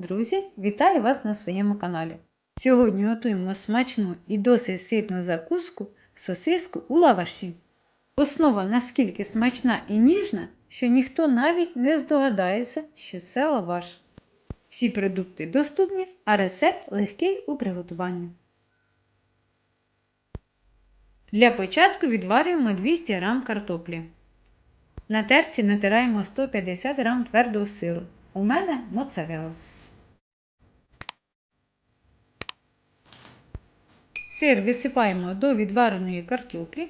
Друзі, вітаю вас на своєму каналі. Сьогодні готуємо смачну і досить ситну закуску сосиску у лаваші. Основа наскільки смачна і ніжна, що ніхто навіть не здогадається, що це лаваш. Всі продукти доступні, а рецепт легкий у приготуванні. Для початку відварюємо 200 г картоплі. На терці натираємо 150 г твердого сиру. У мене моцарелла. Сир висипаємо до відвареної картоплі.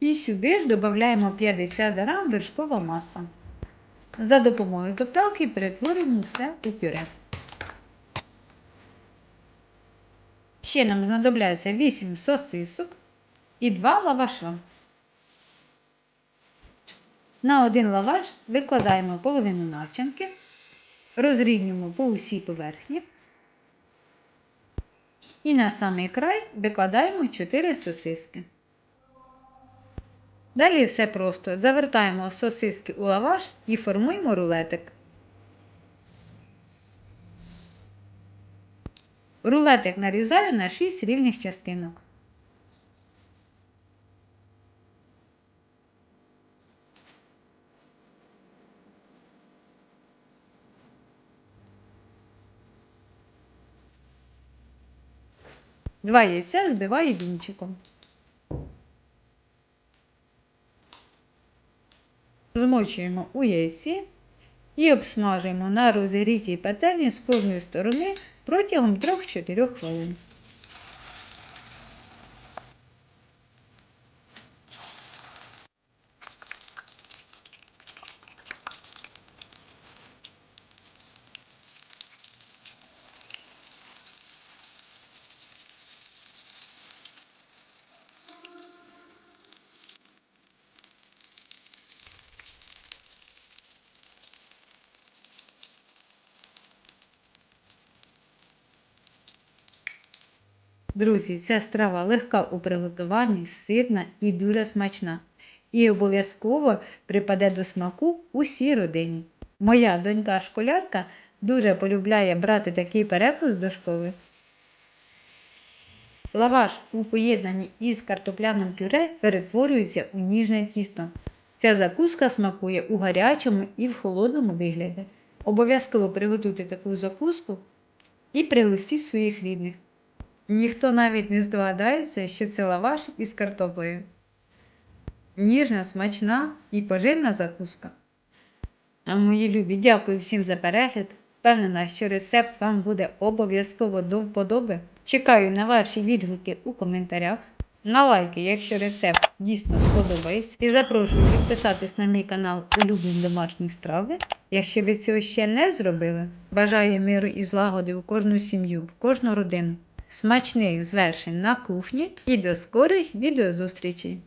І сюди ж додаємо 50 г вершкового масла. За допомогою топталки перетворюємо все у пюре. Ще нам знадобляється 8 сосисок і 2 лаваша. На один лаваш викладаємо половину начинки, розрівнюємо по усій поверхні. І на самий край викладаємо 4 сосиски. Далі все просто. Завертаємо сосиски у лаваш і формуємо рулетик. Рулетик нарізаю на 6 рівних частинок. Два яйця збиваю вінчиком. Змочуємо у яйці і обсмажуємо на розігрітій пательні з кожної сторони протягом 3-4 хвилин. Друзі, ця страва легка у приготуванні, ситна і дуже смачна. І обов'язково припаде до смаку усій родині. Моя донька-школярка дуже полюбляє брати такий перекус до школи. Лаваш у поєднанні із картопляним пюре перетворюється у ніжне тісто. Ця закуска смакує у гарячому і в холодному вигляді. Обов'язково приготуйте таку закуску і пригостіть своїх рідних. Ніхто навіть не здогадається, що це лаваш із картоплею. Ніжна, смачна і поживна закуска. А мої любі, дякую всім за перегляд. Впевнена, що рецепт вам буде обов'язково до вподоби. Чекаю на ваші відгуки у коментарях. На лайки, якщо рецепт дійсно сподобається. І запрошую підписатись на мій канал Улюблені домашні страви. Якщо ви цього ще не зробили, бажаю миру і злагоди у кожну сім'ю, в кожну родину. Смачних звершень на кухні і до скорих відеозустрічей!